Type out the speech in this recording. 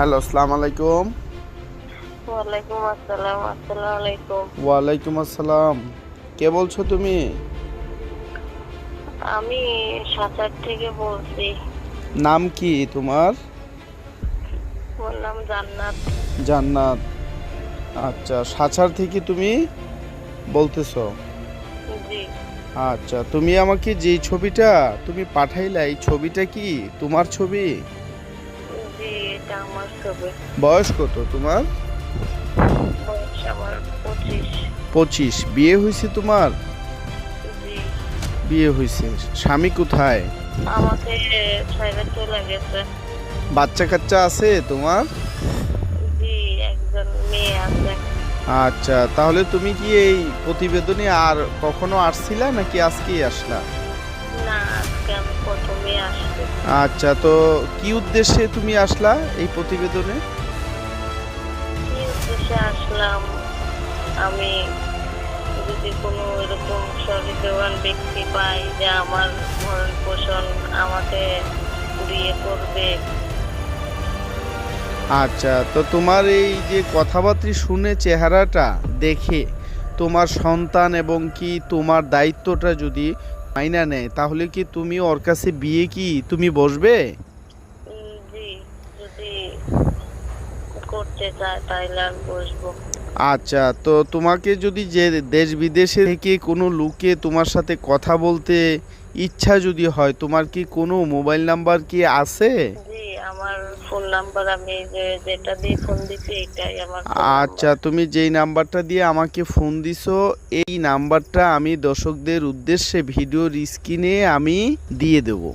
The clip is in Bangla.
হ্যালো আসসালামু আলাইকুম। ওয়ালাইকুম আসসালাম আসসালামু আলাইকুম। ওয়ালাইকুম আসসালাম। কে বলছো তুমি? আমি সাঁচার থেকে বলছি। নাম কি তোমার? ওর নাম জান্নাত। জান্নাত। আচ্ছা সাচার থেকে তুমি বলতেছো? জি। আচ্ছা তুমি আমাকে যেই ছবিটা তুমি পাঠাইলা এই ছবিটা কি তোমার ছবি? বয়স কত তোমার? পঁচিশ। বিয়ে হয়েছে তোমার? বিয়ে হয়েছে। স্বামী কোথায়? বাচ্চা কাচ্চা আছে তোমার? আচ্ছা তাহলে তুমি কি এই প্রতিবেদনে আর কখনো আসছিলা নাকি আজকেই আসলা? না আমি প্রথমে আসছি আচ্ছা তো কি উদ্দেশ্যে তুমি আসলা এই প্রতিবেদনে? কি উদ্দেশ্যে আসলাম? আমি যদি কোনো এরকম সহৃদয়বান ব্যক্তি পাই যে আমার ভরণ পোষণ আমাকে করবে। আচ্ছা তো তোমার এই যে কথাবার্তা শুনে চেহারাটা দেখে তোমার সন্তান এবং কি তোমার দায়িত্বটা যদি মাইনা নেয় তাহলে কি তুমি ওর কাছে বিয়ে কি তুমি বসবে? করতে চায় আচ্ছা তো তোমাকে যদি যে দেশ বিদেশে থেকে কোনো লোকে তোমার সাথে কথা বলতে ইচ্ছা যদি হয় তোমার কি কোনো মোবাইল নাম্বার কি আছে? ফোন নাম্বার আমি যেটা দিয়ে ফোন দিছি এটাই আমার আচ্ছা তুমি যেই নাম্বারটা দিয়ে আমাকে ফোন দিছো, এই নাম্বারটা আমি দর্শকদের উদ্দেশ্যে ভিডিওর স্ক্রিনে আমি দিয়ে দেবো।